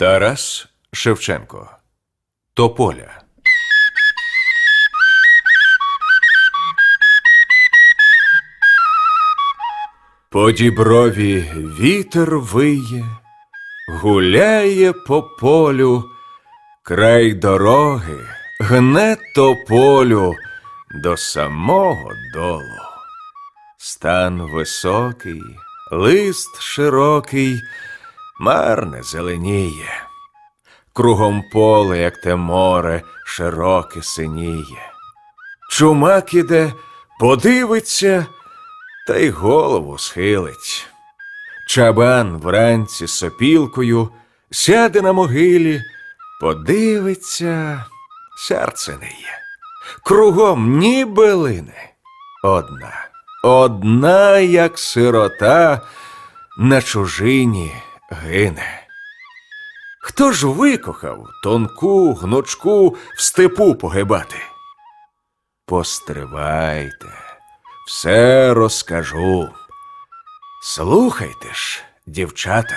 Тарас Шевченко. Тополя. По діброві вітер виє, гуляє по полю, край дороги гне тополю до самого долу. Стан високий, лист широкий, марне зеленіє. Кругом поле, як те море, широке синіє. Чумак іде, подивиться, та й голову схилить. Чабан вранці сопілкою сяде на могилі, подивиться, серце не є. Кругом ні билини. Одна, одна, як сирота, на чужині гине. Хто ж викохав тонку гнучку в степу погибати? Постривайте, все розкажу. Слухайте ж, дівчата.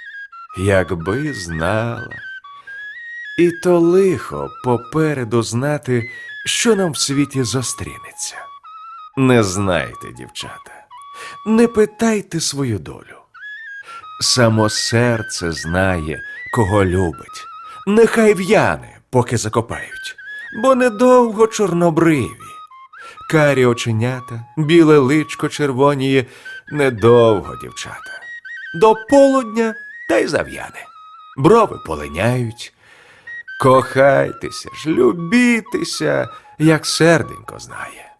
Якби знала. І то лихо попереду знати, що нам в світі зустрінеться. Не знайте, дівчата, не питайте свою долю. Само серце знає, кого любить. Нехай в'яне, поки закопають, бо недовго чорнобриві. Карі оченята, біле личко червоніє, недовго, дівчата. До полудня та й зав'яне. Брови полиняють. Кохайтеся ж, любітеся, як серденько знає.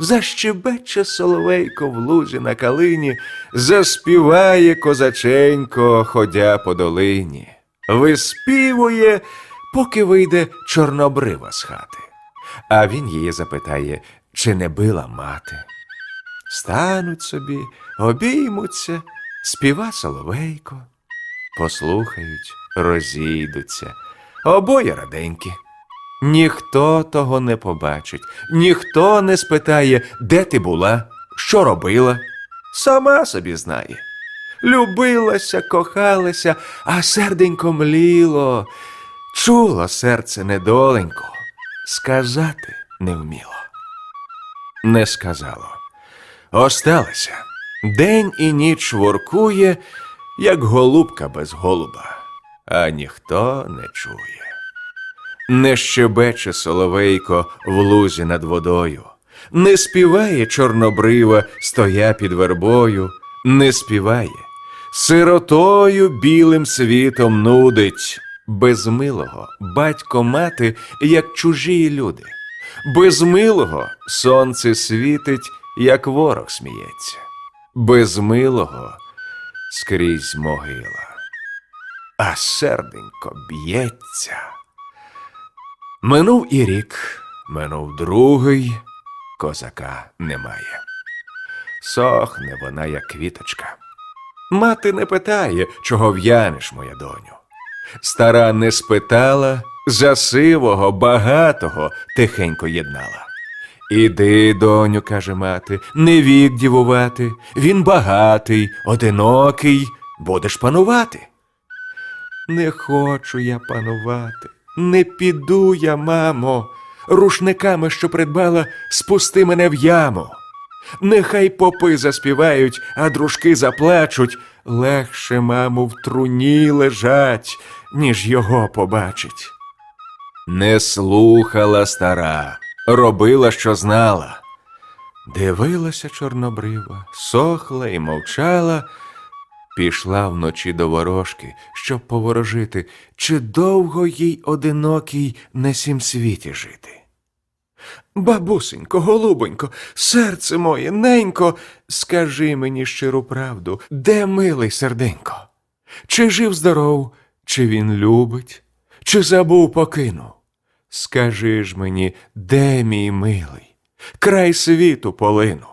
Защебече соловейко в лузі на калині, заспіває козаченько, ходя по долині, виспівує, поки вийде чорнобрива з хати. А він її запитає, чи не била мати. Стануть собі, обіймуться, співа соловейко, послухають, розійдуться, обоє раденькі. Ніхто того не побачить, ніхто не спитає, де ти була, що робила. Сама собі знає. Любилася, кохалася, а серденько мліло. Чуло серце недоленько, сказати не вміло. Не сказало. Осталося. День і ніч воркує, як голубка без голуба, а ніхто не чує. Не щебече соловейко в лузі над водою, не співає чорнобрива, стоя під вербою, не співає, сиротою білим світом нудить, без милого батько мати, як чужі люди, без милого сонце світить, як ворог сміється, без милого скрізь могила, а серденько б'ється. Минув і рік, минув другий, козака немає. Сохне вона, як квіточка. Мати не питає, чого в'янеш, моя доню. Стара не спитала, за сивого, багатого тихенько єднала. Іди, доню, каже мати, не вік дівувати. Він багатий, одинокий, будеш панувати. Не хочу я панувати, не піду я, мамо, рушниками, що придбала, спусти мене в яму. Нехай попи заспівають, а дружки заплачуть. Легше, мамо, в труні лежать, ніж його побачить. Не слухала стара, робила, що знала. Дивилася чорнобрива, сохла і мовчала, Пішла вночі до ворожки, щоб поворожити, чи довго їй одинокій на сім світі жити. Бабусенько, голубонько, серце моє, ненько, скажи мені щиру правду, де милий серденько? Чи жив здоров, чи він любить, чи забув покинув? Скажи ж мені, де мій милий, край світу полину.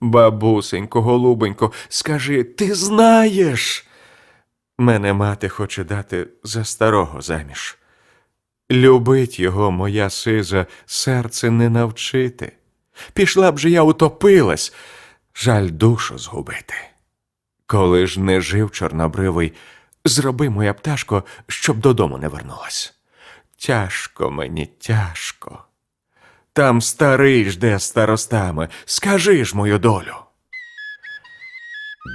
Бабусенько, голубенько, скажи, ти знаєш? Мене мати хоче дати за старого заміж. Любить його, моя сиза, серце не навчити. Пішла б же я утопилась, жаль душу згубити. Коли ж не жив чорнобривий, зроби, моя пташко, щоб додому не вернулась. Тяжко мені, тяжко. Там старий жде старостами, скажи ж мою долю.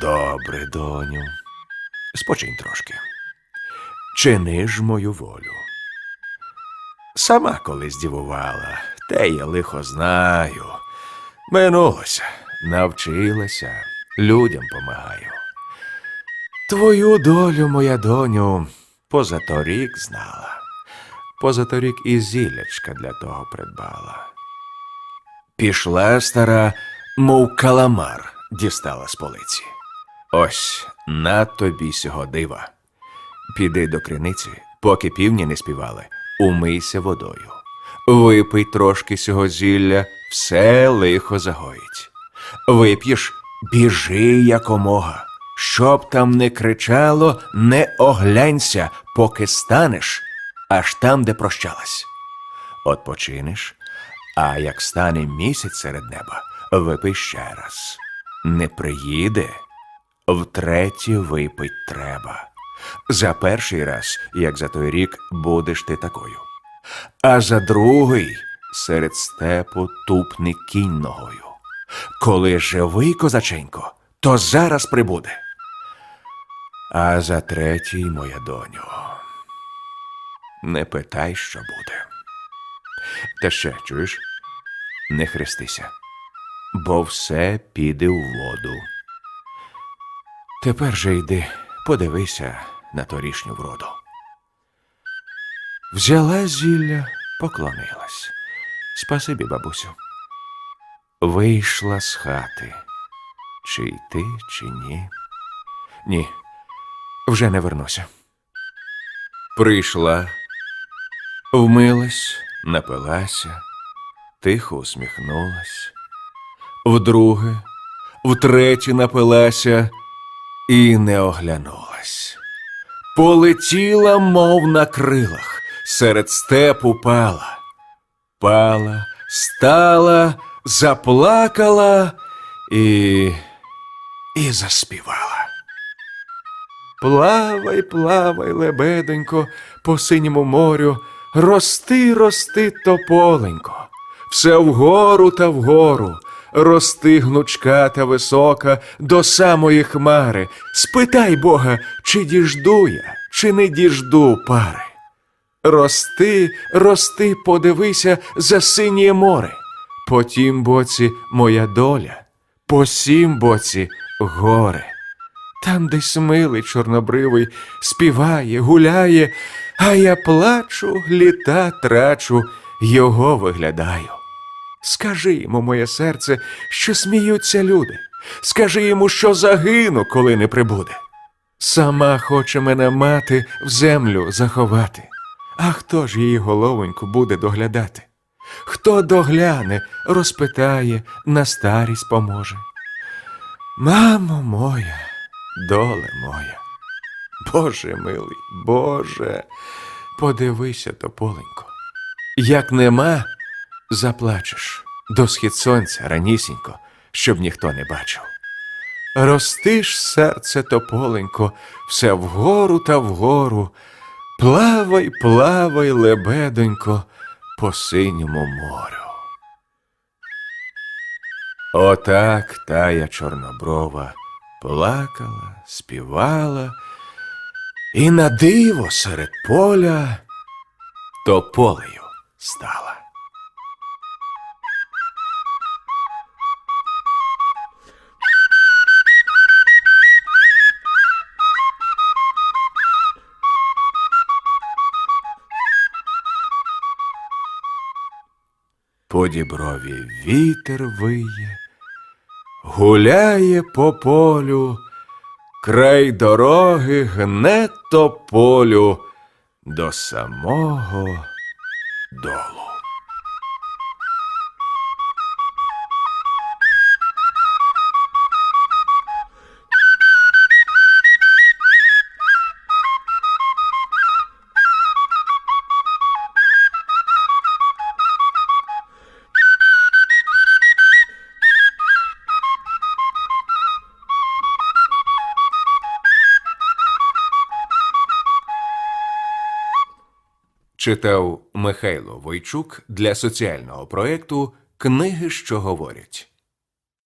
Добре, доню, спочинь трошки. Чини ж мою волю. Сама колись дівувала, те я лихо знаю. Минулося, навчилася, людям помагаю. Твою долю, моя доню, позаторік знала. Позаторік і зілячка для того придбала. Пішла стара, мов каламар, дістала з полиці. Ось на тобі сього дива. Піди до криниці, поки півні не співали, умийся водою. Випий трошки сього зілля, все лихо загоїть. Вип'єш, біжи якомога. Щоб там не кричало, не оглянься, поки станеш, аж там, де прощалась. Отпочинеш, а як стане місяць серед неба, випий ще раз. Не приїде, втретє випить треба. За перший раз, як за той рік, будеш ти такою. А за другий серед степу тупни кінь ногою. Коли живий козаченько, то зараз прибуде. А за третій, моя доню, не питай, що буде. Та ще чуєш? Не хрестися, бо все піде в воду. Тепер же йди, подивися на торішню вроду. Взяла зілля, поклонилась. Спасибі, бабусю. Вийшла з хати. Чи йти, чи ні? Ні, вже не вернуся. Прийшла, вмилась, напилася, тихо усміхнулась. Вдруге, втретє напилася і не оглянулась. Полетіла, мов на крилах, серед степу пала. Пала, стала, заплакала і. і заспівала. Плавай, плавай, лебеденько, по синьому морю, рости, рости, тополенько, все вгору та вгору, рости гнучка та висока до самої хмари. Спитай Бога, чи діжду я, чи не діжду пари. Рости, рости, подивися за синє море. По тім боці моя доля, по сім боці горе. Там десь милий чорнобривий співає, гуляє, а я плачу, літа трачу, його виглядаю. Скажи йому, моє серце, що сміються люди. Скажи йому, що загину, коли не прибуде. Сама хоче мене мати в землю заховати. А хто ж її головоньку буде доглядати? Хто догляне, розпитає, на старість поможе. Мамо моя, доле моя, Боже милий, Боже, подивися, тополенько. Як нема, заплачеш до схід сонця ранісінько, щоб ніхто не бачив. Рости ж серце тополенько, все вгору та вгору, плавай, плавай, лебедонько, по синьому морю. Отак тая чорноброва плакала, співала, і на диво серед поля тополею стала. По діброві вітер виє, гуляє по полю край дороги гне тополю до самого долу. Читав Михайло Войчук для соціального проєкту Книги, що говорять.